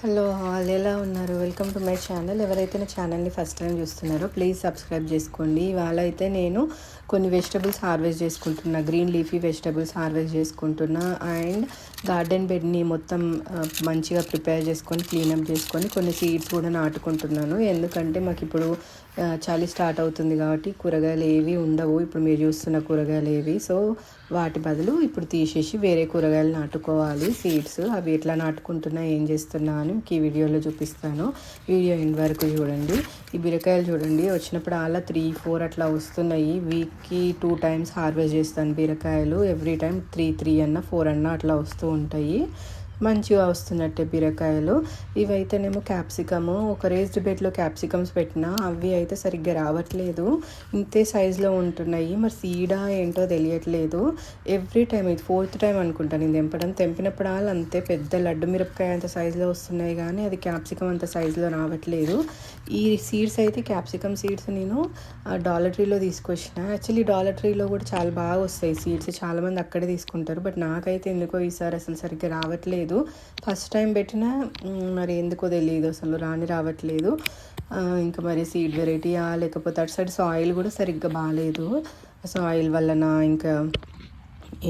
Hello వాళ్ళు ఎలా ఉన్నారు? వెల్కమ్ టు మై ఛానల్ ఎవరైతే నా ఛానల్ని ఫస్ట్ టైం చూస్తున్నారో ప్లీజ్ సబ్స్క్రైబ్ చేసుకోండి. ఇవాళ అయితే నేను కొన్ని వెజిటబుల్స్ హార్వెస్ట్ చేసుకుంటున్నా. గ్రీన్ లీఫీ వెజిటబుల్స్ హార్వెస్ట్ చేసుకుంటున్నా. అండ్ గార్డెన్ బెడ్ని మొత్తం మంచిగా ప్రిపేర్ చేసుకొని క్లీనప్ చేసుకొని కొన్ని సీడ్స్ కూడా నాటుకుంటున్నాను. ఎందుకంటే మాకు ఇప్పుడు చలి స్టార్ట్ అవుతుంది కాబట్టి కూరగాయలు ఏవి ఉండవు. ఇప్పుడు మీరు చూస్తున్న కూరగాయలు ఏవి. సో వాటి బదులు ఇప్పుడు తీసేసి వేరే కూరగాయలు నాటుకోవాలి. సీడ్స్ అవి ఎట్లా నాటుకుంటున్నా ఏం చేస్తున్నా అని ఈ వీడియోలో చూపిస్తాను. వీడియో ఎండ్ వరకు చూడండి. ఈ బీరకాయలు చూడండి. వచ్చినప్పుడు అలా త్రీ ఫోర్ అట్లా వస్తున్నాయి. వీక్కి టూ టైమ్స్ హార్వెస్ట్ చేస్తాను బీరకాయలు. ఎవ్రీ టైం త్రీ త్రీ అన్న ఫోర్ అన్న అట్లా వస్తూ ఉంటాయి. మంచిగా వస్తున్నట్టే బీరకాయలు. ఇవైతేనేమో క్యాప్సికము. ఒక రేస్డ్ బెడ్లో క్యాప్సికమ్స్ పెట్టినా అవి అయితే సరిగ్గా రావట్లేదు. ఇంతే సైజులో ఉంటున్నాయి. మరి సీడా ఏంటో తెలియట్లేదు. ఎవ్రీ టైం ఇది ఫోర్త్ టైం అనుకుంటాను నేను తెంపడం. తెంపినప్పుడు వాళ్ళు అంతే పెద్ద లడ్డు మిరపకాయ అంత సైజులో వస్తున్నాయి కానీ అది క్యాప్సికమ్ అంత సైజులో రావట్లేదు. ఈ సీడ్స్ అయితే క్యాప్సికమ్ సీడ్స్ నేను డాలర్ ట్రీలో తీసుకొచ్చిన. యాక్చువల్లీ డాలర్ ట్రీలో కూడా చాలా బాగా వస్తాయి సీడ్స్ చాలామంది అక్కడే తీసుకుంటారు. బట్ నాకైతే ఎందుకో ఈసారి అసలు సరిగ్గా రావట్లేదు. ఫస్ట్ టైం పెట్టినా మరి ఎందుకో తెలియదు అసలు రాని రావట్లేదు. ఇంకా మరి సీడ్ వెరైటీయా లేకపోతే అటు సైడ్ సాయిల్ కూడా సరిగ్గా బాగాలేదు సాయిల్ వలన ఇంకా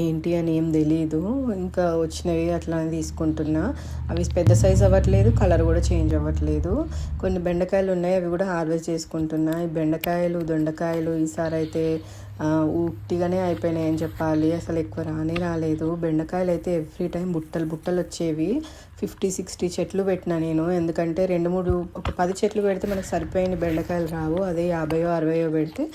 ఏంటి అని ఏం తెలియదు ఇంకా వచ్చినవి అట్లా తీసుకుంటున్నా. అవి పెద్ద సైజ్ అవ్వట్లేదు కలర్ కూడా చేంజ్ అవ్వట్లేదు. కొన్ని బెండకాయలు ఉన్నాయి అవి కూడా హార్వెస్ట్ చేసుకుంటున్నా. ఈ బెండకాయలు దొండకాయలు ఈసారి అయితే ఉట్టిగానే అయిపోయినాయి అని చెప్పాలి. అసలు ఎక్కువ రానే రాలేదు. బెండకాయలు అయితే ఎవ్రీ టైం బుట్టలు బుట్టలు వచ్చేవి. ఫిఫ్టీ సిక్స్టీ చెట్లు పెట్టినా నేను. ఎందుకంటే రెండు మూడు ఒక పది చెట్లు పెడితే మనకు సరిపోయిన బెండకాయలు రావు. అదే యాభైయో అరవయో పెడితే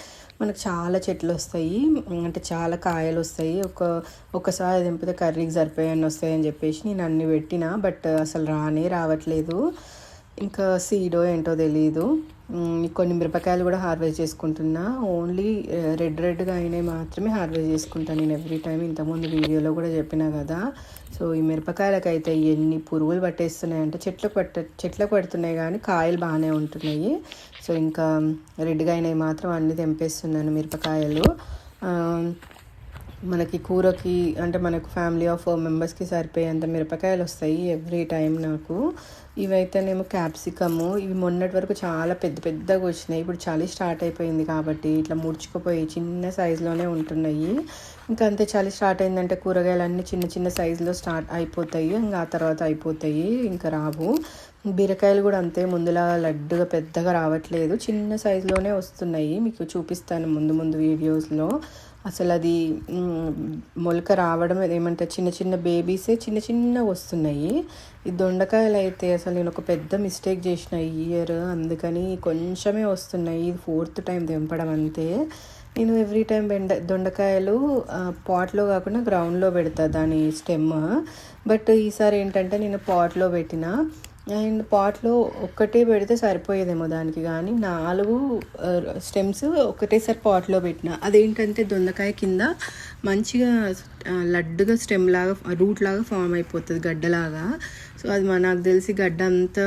మనకు చాలా చెట్లు వస్తాయి. అంటే చాలా కాయలు వస్తాయి. ఒక ఒకసారి తెంపితే కర్రీకి సరిపోయాన్ని వస్తాయని చెప్పేసి నేను అన్ని పెట్టిన. బట్ అసలు రానే రావట్లేదు. ఇంకా సీడో ఏంటో తెలియదు కొన్ని మిరపకాయలు కూడా హార్వెస్ట్ చేసుకుంటున్నా. ఓన్లీ రెడ్ రెడ్గా అయినవి మాత్రమే హార్వెస్ట్ చేసుకుంటాను నేను ఎవ్రీ టైం ఇంతకుముందు వీడియోలో కూడా చెప్పినా కదా. సో ఈ మిరపకాయలకైతే ఎన్ని పురుగులు పట్టేస్తున్నాయి అంటే చెట్లకు పట్ట చెట్లకు పడుతున్నాయి కానీ కాయలు బాగానే ఉంటున్నాయి. సో ఇంకా రెడ్గా అయినవి మాత్రం అన్నీ తెంపేస్తున్నాను మిరపకాయలు. మనకి కూరకి అంటే మనకు ఫ్యామిలీ ఆఫ్ ఫోర్ మెంబర్స్కి సరిపోయేంత మిరపకాయలు వస్తాయి ఎవ్రీ టైం నాకు. ఇవైతేనేమో క్యాప్సికము ఇవి మొన్నటి వరకు చాలా పెద్ద పెద్దగా వచ్చినాయి. ఇప్పుడు చలి స్టార్ట్ అయిపోయింది కాబట్టి ఇట్లా ముడుచుకుపోయి చిన్న సైజులోనే ఉంటున్నాయి. ఇంకా అంతే చలి స్టార్ట్ అయిందంటే కూరగాయలు అన్నీ చిన్న చిన్న సైజులో స్టార్ట్ అయిపోతాయి. ఇంకా ఆ తర్వాత అయిపోతాయి. ఇంకా రావు. బీరకాయలు కూడా అంతే ముందులా లడ్డుగా పెద్దగా రావట్లేదు. చిన్న సైజులోనే వస్తున్నాయి. మీకు చూపిస్తాను ముందు ముందు వీడియోస్లో అసలు అది మొలక రావడం ఏమంటే చిన్న చిన్న బేబీసే చిన్న చిన్న వస్తున్నాయి. ఈ దొండకాయలు అయితే అసలు నేను ఒక పెద్ద మిస్టేక్ చేసిన ఈ ఇయర్ అందుకని కొంచెమే వస్తున్నాయి. ఇది ఫోర్త్ టైం తెంపడం అంతే. నేను ఎవ్రీ టైం బెండ దొండకాయలు పాట్లో కాకుండా గ్రౌండ్లో పెడతా దాని స్టెమ్ బట్ ఈసారి ఏంటంటే నేను పాట్లో పెట్టిన. అండ్ పాట్లో ఒక్కటే పెడితే సరిపోయేదేమో దానికి కానీ నాలుగు స్టెమ్స్ ఒకటేసారి పాట్లో పెట్టిన. అదేంటంటే దొండకాయ కింద మంచిగా లడ్డుగా స్టెమ్ లాగా రూట్ లాగా ఫామ్ అయిపోతుంది గడ్డలాగా. సో అది మా నాకు తెలిసి గడ్డ అంతా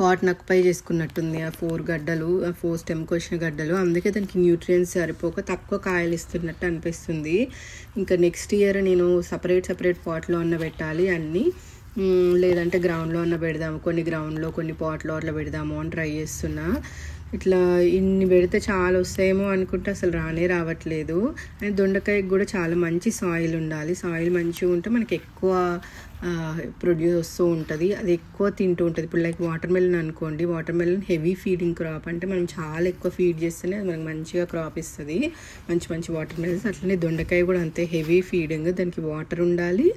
పాట్ నక్కుపై చేసుకున్నట్టుంది. ఆ ఫోర్ గడ్డలు ఆ ఫోర్ స్టెమ్కి వచ్చిన గడ్డలు. అందుకే దానికి న్యూట్రియన్స్ సరిపోక తక్కువ కాయలు ఇస్తున్నట్టు అనిపిస్తుంది. ఇంకా నెక్స్ట్ ఇయర్ నేను సపరేట్ సపరేట్ పాట్లో ఉన్న పెట్టాలి అన్నీ. లేదంటే గ్రౌండ్లో అన్న పెడదాము. కొన్ని గ్రౌండ్లో కొన్ని పాట్లో అట్లా పెడదాము అని ట్రై చేస్తున్నా. ఇట్లా ఇన్ని పెడితే చాలా వస్తాయేమో అనుకుంటే అసలు రానే రావట్లేదు. అండ్ దొండకాయకి కూడా చాలా మంచి సాయిల్ ఉండాలి. సాయిల్ మంచిగా ఉంటే మనకి ఎక్కువ ప్రొడ్యూస్ వస్తూ ఉంటుంది. అది ఎక్కువ తింటూ ఉంటుంది. ఇప్పుడు లైక్ వాటర్ మెలన్ అనుకోండి watermelon heavy feeding crop అంటే మనం చాలా ఎక్కువ ఫీడ్ చేస్తేనే అది మనకు మంచిగా క్రాప్ ఇస్తుంది. మంచి మంచి వాటర్ మెలన్స్ అట్లనే దొండకాయ కూడా అంతే హెవీ ఫీడింగ్ దానికి వాటర్ ఉండాలి.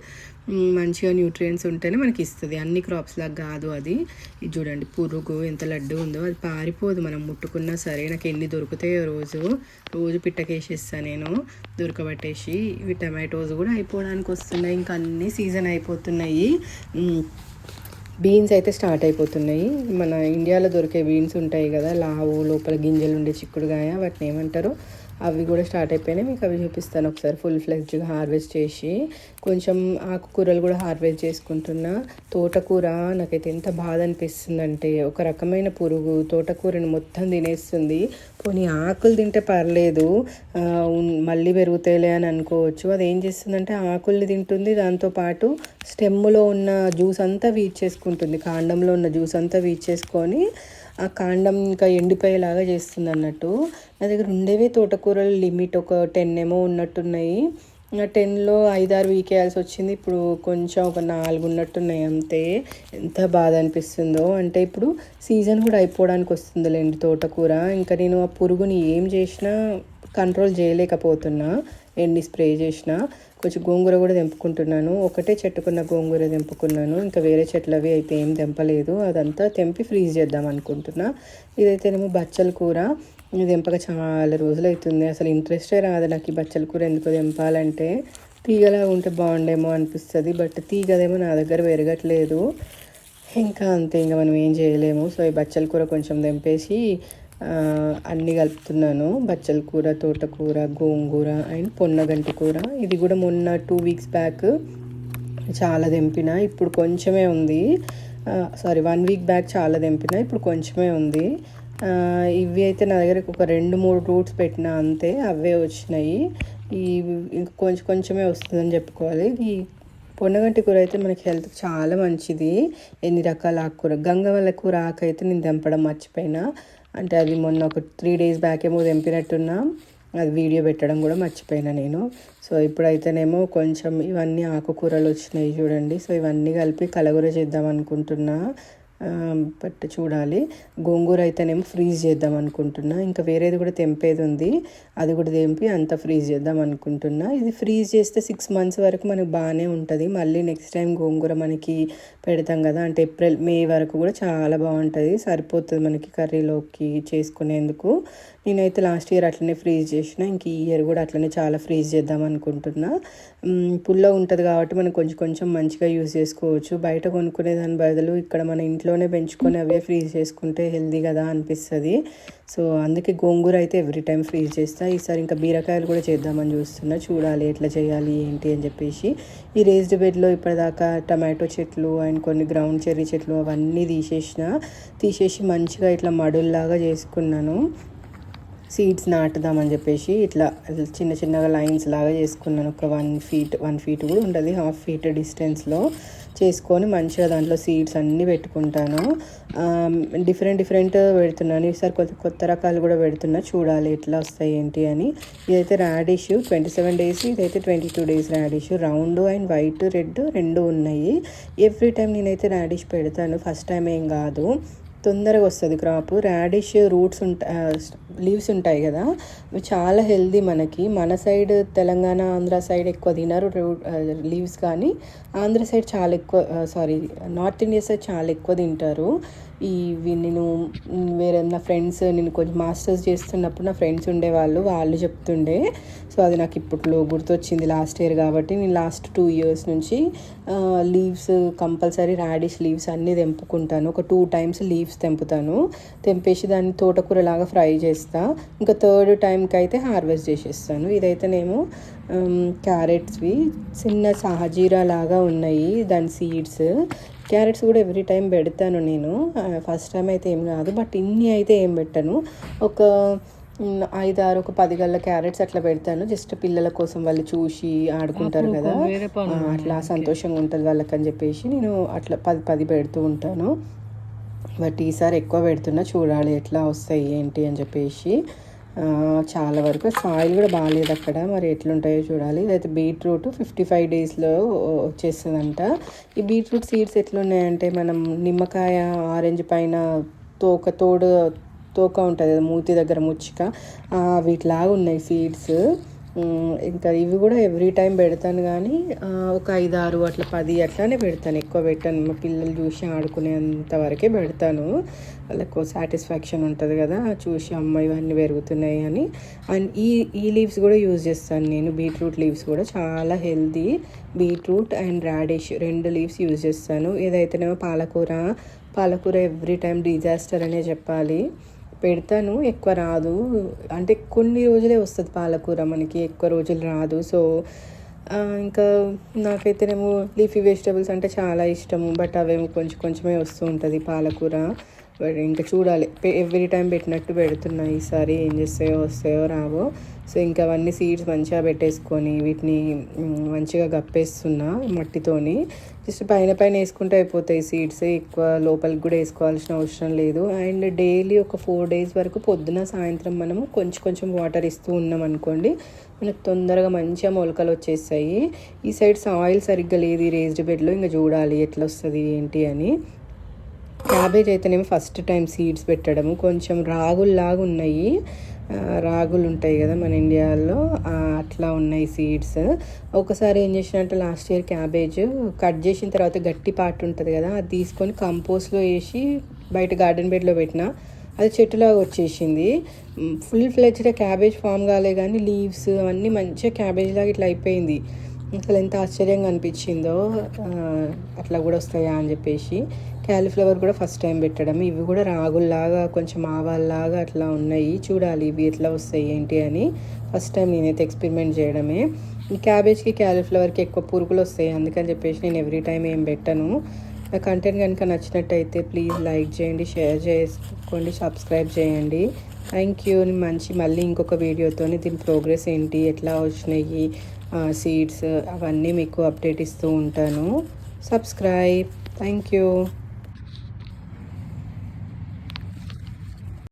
మంచిగా న్యూట్రియంట్స్ ఉంటేనే మనకి ఇస్తుంది. అన్ని క్రాప్స్ లాగా కాదు అది. ఇది చూడండి పురుగు ఎంత లడ్డు ఉందో అది పారిపోదు. మనం ముట్టుకున్నా సరే నాకు ఎన్ని దొరుకుతాయో రోజు. రోజు పిట్టకేసేస్తాను నేను. దొరకబట్టేసి ఇవి టమాటోస్ కూడా అయిపోవడానికి వస్తున్నాయి. ఇంకా అన్ని సీజన్ అయిపోతున్నాయి. అయిపోతున్నాయి. బీన్స్ అయితే స్టార్ట్ అయిపోతున్నాయి. మన ఇండియాలో దొరికే బీన్స్ ఉంటాయి కదా లావు లోపల గింజలు ఉండే చిక్కుడుగాయ వాటిని ఏమంటారు? అవి కూడా స్టార్ట్ అయిపోయినాయి. మీకు అవి చూపిస్తాను ఒకసారి. ఫుల్ ఫ్లెజ్డ్గా హార్వెస్ట్ చేసి కొంచెం ఆకుకూరలు కూడా హార్వెస్ట్ చేసుకుంటున్నా. తోటకూర నాకైతే ఎంత బాధ అనిపిస్తుందంటే ఒక రకమైన పురుగు తోటకూరని మొత్తం తినేస్తుంది. పోనీ ఆకులు తింటే పర్లేదు మళ్ళీ పెరుగుతాయిలే అని అనుకోవచ్చు. అది ఏం చేస్తుందంటే ఆకుల్ని తింటుంది దాంతోపాటు స్టెమ్లో ఉన్న జ్యూస్ అంతా వీచేసుకుంటుంది కాండంలో ఉన్న జ్యూస్ అంతా వీచేసుకొని ఆ కాండం ఇంకా ఎండిపోయేలాగా చేస్తుంది అన్నట్టు. నా దగ్గర ఉండేవి తోటకూరలు లిమిట్ ఒక టెన్ ఏమో ఉన్నట్టున్నాయి. ఆ టెన్లో ఐదారు వీకేయాల్సి వచ్చింది. ఇప్పుడు కొంచెం ఒక నాలుగు ఉన్నట్టున్నాయి అంతే. ఎంత బాధ అనిపిస్తుందో. అంటే ఇప్పుడు సీజన్ కూడా అయిపోవడానికి వస్తుందిలేండి తోటకూర. ఇంకా నేను ఆ పురుగుని ఏం చేసినా కంట్రోల్ చేయలేకపోతున్నా. ఎండి స్ప్రే చేసినా. కొంచెం గోంగూర కూడా తెంపుకుంటున్నాను. ఒకటే చెట్టుకున్న గోంగూర తెంపుకున్నాను. ఇంకా వేరే చెట్లు అవి అయితే ఏం తెంపలేదు. అదంతా తెంపి ఫ్రీజ్ చేద్దాం అనుకుంటున్నా. ఇదైతేనేమో బచ్చల కూర. ఇది చాలా రోజులు అవుతుంది అసలు ఇంట్రెస్టే రాదు నాకు ఈ బచ్చల కూర ఎందుకు తెంపాలంటే. తీగలా ఉంటే బాగుండేమో అనిపిస్తుంది బట్ తీగదేమో నా దగ్గర పెరగట్లేదు. ఇంకా అంతే ఇంకా మనం ఏం చేయలేము. సో ఈ బచ్చల కూర కొంచెం తెంపేసి అన్నీ కలుపుతున్నాను. బచ్చల కూర తోటకూర గోంగూర అండ్ పొన్నగంటి కూర. ఇది కూడా మొన్న టూ వీక్స్ బ్యాక్ చాలా తెంపిన ఇప్పుడు కొంచెమే ఉంది. సారీ వన్ వీక్ బ్యాక్ చాలా తెంపిన ఇప్పుడు కొంచెమే ఉంది. ఇవి అయితే నా దగ్గర ఒక రెండు మూడు రూట్స్ పెట్టిన అంతే అవే వచ్చినాయి. ఈ ఇంకా కొంచెం కొంచెమే వస్తుందని చెప్పుకోవాలి. ఈ పొన్నగంటి కూర అయితే మనకి హెల్త్కి చాలా మంచిది. ఎన్ని రకాల ఆకుకూర గంగవల్ల కూర ఆకు అయితే నేను తెంపడం మర్చిపోయినా. అంటే అది మొన్న ఒక త్రీ డేస్ బ్యాక్ ఏమో తెంపినట్టున్నా అది వీడియో పెట్టడం కూడా మర్చిపోయినా నేను. సో ఇప్పుడైతేనేమో కొంచెం ఇవన్నీ ఆకుకూరలు వచ్చినాయి చూడండి. సో ఇవన్నీ కలిపి కలగూర చేద్దాం అనుకుంటున్నా. బట్ చూడాలి. గోంగూర అయితేనేమో ఫ్రీజ్ చేద్దాం అనుకుంటున్నా. ఇంకా వేరేది కూడా తెంపేది ఉంది. అది కూడా తెంపి అంత ఫ్రీజ్ చేద్దాం అనుకుంటున్నా. ఇది ఫ్రీజ్ చేస్తే సిక్స్ మంత్స్ వరకు మనకు బాగానే ఉంటుంది. మళ్ళీ నెక్స్ట్ టైం గోంగూర మనకి పెడతాం కదా అంటే ఏప్రిల్ మే వరకు కూడా చాలా బాగుంటుంది. సరిపోతుంది మనకి కర్రీలోకి చేసుకునేందుకు. నేనైతే లాస్ట్ ఇయర్ అట్లనే ఫ్రీజ్ చేసిన. ఇంక ఈ ఇయర్ కూడా అట్లనే చాలా ఫ్రీజ్ చేద్దాం అనుకుంటున్నా. మ్, పుల్ల ఉంటుంది కాబట్టి మనం కొంచెం కొంచెం మంచిగా యూజ్ చేసుకోవచ్చు. బయట కొనుక్కునే దాని బదులు ఇక్కడ మన ఇంట్లో ఇంట్లోనే పెంచుకొని అవే ఫ్రీజ్ చేసుకుంటే హెల్దీ కదా అనిపిస్తుంది. సో అందుకే గోంగూర అయితే ఎవ్రీ టైం ఫ్రీజ్ చేస్తా. ఈసారి ఇంకా బీరకాయలు కూడా చేద్దామని చూస్తున్నా. చూడాలి ఎట్లా చేయాలి ఏంటి అని చెప్పేసి. ఈ రేస్డ్ బెడ్లో ఇప్పటిదాకా టమాటో చెట్లు అండ్ కొన్ని గ్రౌండ్ చెర్రీ చెట్లు అవన్నీ తీసేసిన తీసేసి మంచిగా ఇట్లా మడుల్లాగా చేసుకున్నాను. సీడ్స్ నాటుదామని చెప్పేసి ఇట్లా చిన్న చిన్నగా లైన్స్ లాగా చేసుకున్నాను. ఒక వన్ ఫీట్ వన్ ఫీట్ కూడా ఉంటుంది హాఫ్ ఫీట్ డిస్టెన్స్లో చేసుకొని మంచిగా దాంట్లో సీడ్స్ అన్నీ పెట్టుకుంటాను. డిఫరెంట్ డిఫరెంట్ పెడుతున్నాను. ఈసారి కొత్త కొత్త రకాలు కూడా పెడుతున్నా. చూడాలి ఎట్లా వస్తాయి ఏంటి అని. ఇదైతే రాడిష్ ట్వంటీ సెవెన్ డేస్ ఇదైతే twenty two days radish round and white red రెండు ఉన్నాయి. ఎవ్రీ టైం నేనైతే రాడిష్ పెడతాను. ఫస్ట్ టైం ఏం కాదు. తొందరగా వస్తుంది క్రాప్ రాడిష్ రూట్స్ ఉంటాయి లీవ్స్ ఉంటాయి కదా అవి చాలా హెల్దీ మనకి. మన సైడ్ తెలంగాణ ఆంధ్ర సైడ్ ఎక్కువ తినరు లీవ్స్ కానీ. ఆంధ్ర సైడ్ చాలా ఎక్కువ సారీ నార్త్ ఇండియా సైడ్ చాలా ఎక్కువ తింటారు. ఇవి నేను వేరే నా ఫ్రెండ్స్ నేను కొంచెం మాస్టర్స్ చేస్తున్నప్పుడు నా ఫ్రెండ్స్ ఉండేవాళ్ళు వాళ్ళు చెప్తుండే. సో అది నాకు ఇప్పట్లో గుర్తొచ్చింది లాస్ట్ ఇయర్ కాబట్టి నేను లాస్ట్ టూ ఇయర్స్ నుంచి లీవ్స్ కంపల్సరీ రాడిష్ లీవ్స్ అన్నీ తెంపుకుంటాను. ఒక టూ టైమ్స్ లీవ్స్ తెంపుతాను. తెంపేసి దాన్ని తోటకూర లాగా ఫ్రై చేస్తా. ఇంకా థర్డ్ టైంకి అయితే హార్వెస్ట్ చేసేస్తాను. ఇదైతేనేమో క్యారెట్స్వి చిన్న సహజీరా లాగా ఉన్నాయి దాని సీడ్స్ క్యారెట్స్ కూడా ఎవ్రీ టైం పెడతాను నేను. ఫస్ట్ టైం అయితే ఏం కాదు. బట్ ఇన్ని అయితే ఏం పెట్టను. ఒక ఐదు ఆరు ఒక పది గల్ల క్యారెట్స్ అట్లా పెడతాను. జస్ట్ పిల్లల కోసం వాళ్ళు చూసి ఆడుకుంటారు కదా. అట్లా సంతోషంగా ఉంటుంది వాళ్ళకి అని చెప్పేసి నేను అట్లా పది పది పెడుతూ ఉంటాను. బట్ ఈసారి ఎక్కువ పెడుతున్నా. చూడాలి ఎట్లా వస్తాయి ఏంటి అని చెప్పేసి. చాలా వరకు సాయిల్ కూడా బాగాలేదు అక్కడ. మరి ఎట్లుంటాయో చూడాలి. ఇదైతే బీట్రూట్ ఫిఫ్టీ ఫైవ్ డేస్లో వచ్చేస్తుందంట. ఈ బీట్రూట్ సీడ్స్ ఎట్లున్నాయంటే మనం నిమ్మకాయ ఆరెంజ్ పైన తోక తోడు తోక ఉంటుంది కదా మూతి దగ్గర ముచ్చిక వీటిలాగా ఉన్నాయి సీడ్స్ ఇంకా ఇవి కూడా ఎవ్రీ టైం పెడతాను కానీ ఒక ఐదు ఆరు అట్లా పది అట్లానే పెడతాను. ఎక్కువ పెట్టాను. మా పిల్లలు చూసి ఆడుకునేంత వరకే పెడతాను. వాళ్ళకు సాటిస్ఫాక్షన్ ఉంటుంది కదా చూసి అమ్మ ఇవన్నీ పెరుగుతున్నాయి అని. అండ్ ఈ ఈ లీవ్స్ కూడా యూజ్ చేస్తాను నేను. బీట్రూట్ లీవ్స్ కూడా చాలా హెల్దీ బీట్రూట్ అండ్ రాడిష్ రెండు లీవ్స్ యూజ్ చేస్తాను. ఏదైతేనేమో పాలకూర. పాలకూర ఎవ్రీ టైం డిజాస్టర్ అనే చెప్పాలి. పెడతాను ఎక్కువ రాదు. అంటే కొన్ని రోజులే వస్తుంది పాలకూర మనకి ఎక్కువ రోజులు రాదు. సో ఇంకా నాకైతేనేమో లీఫీ వెజిటబుల్స్ అంటే చాలా ఇష్టము. బట్ అవేమో కొంచెం కొంచెమే వస్తూ ఉంటుంది పాలకూర. ఇంకా చూడాలి. ఎవ్రీ టైం పెట్టినట్టు పెడుతున్నాయి ఈసారి ఏం చేస్తాయో వస్తాయో రావో. సో ఇంకా అవన్నీ సీడ్స్ మంచిగా పెట్టేసుకొని వీటిని మంచిగా గప్పేస్తున్నా మట్టితోని. జస్ట్ పైన పైన వేసుకుంటే అయిపోతాయి సీడ్స్ ఎక్కువ లోపలికి కూడా వేసుకోవాల్సిన అవసరం లేదు. అండ్ డైలీ ఒక ఫోర్ డేస్ వరకు పొద్దున సాయంత్రం మనము కొంచెం కొంచెం వాటర్ ఇస్తూ ఉన్నాం అనుకోండి మనకు తొందరగా మంచిగా మొలకలు వచ్చేస్తాయి. ఈ సైడ్ సాయిల్ సరిగ్గా లేదు ఈ రేజ్డ్ బెడ్లో ఇంకా చూడాలి ఎట్లా వస్తుంది ఏంటి అని. క్యాబేజ్ అయితేనేమో ఫస్ట్ టైం సీడ్స్ పెట్టడము. కొంచెం రాగుల్లాగా ఉన్నాయి. రాగులు ఉంటాయి కదా మన ఇండియాలో అట్లా ఉన్నాయి సీడ్స్. ఒకసారి ఏం చేసినట్టు లాస్ట్ ఇయర్ క్యాబేజ్ కట్ చేసిన తర్వాత గట్టి పార్ట్ ఉంటుంది కదా అది తీసుకొని కంపోస్ట్లో వేసి బయట గార్డెన్ బెడ్లో పెట్టిన అది చెట్టులాగా వచ్చేసింది. ఫుల్ ఫ్లెజ్డ్ క్యాబేజ్ ఫామ్ కాలే కానీ లీవ్స్ అవన్నీ మంచిగా క్యాబేజ్ లాగా ఇట్లా అయిపోయింది. అసలు ఎంత ఆశ్చర్యంగా అనిపించిందో అట్లా కూడా వస్తాయా అని చెప్పేసి. క్యాలీఫ్లవర్ కూడా ఫస్ట్ టైం పెట్టడం. ఇవి కూడా రాగుల్లాగా కొంచెం ఆవాల్లాగా అట్లా ఉన్నాయి. చూడాలి ఇవి ఎట్లా వస్తాయి ఏంటి అని. ఫస్ట్ టైం నేనైతే ఎక్స్పెరిమెంట్ చేయడమే. ఈ క్యాబేజ్కి క్యాలీఫ్లవర్కి ఎక్కువ పురుగులు వస్తాయి. అందుకని చెప్పేసి నేను ఎవ్రీ టైం ఏం పెట్టను. నా కంటెంట్ కనుక నచ్చినట్టయితే ప్లీజ్ లైక్ చేయండి షేర్ చేసుకోండి సబ్స్క్రైబ్ చేయండి. Thank you. మంచి మళ్ళీ ఇంకొక వీడియోతో దీని ప్రోగ్రెస్ ఏంటి ఎట్లా వచ్చినాయి సీడ్స్ అవన్నీ మీకు అప్డేట్ ఇస్తూ ఉంటాను. సబ్స్క్రైబ్. Thank you.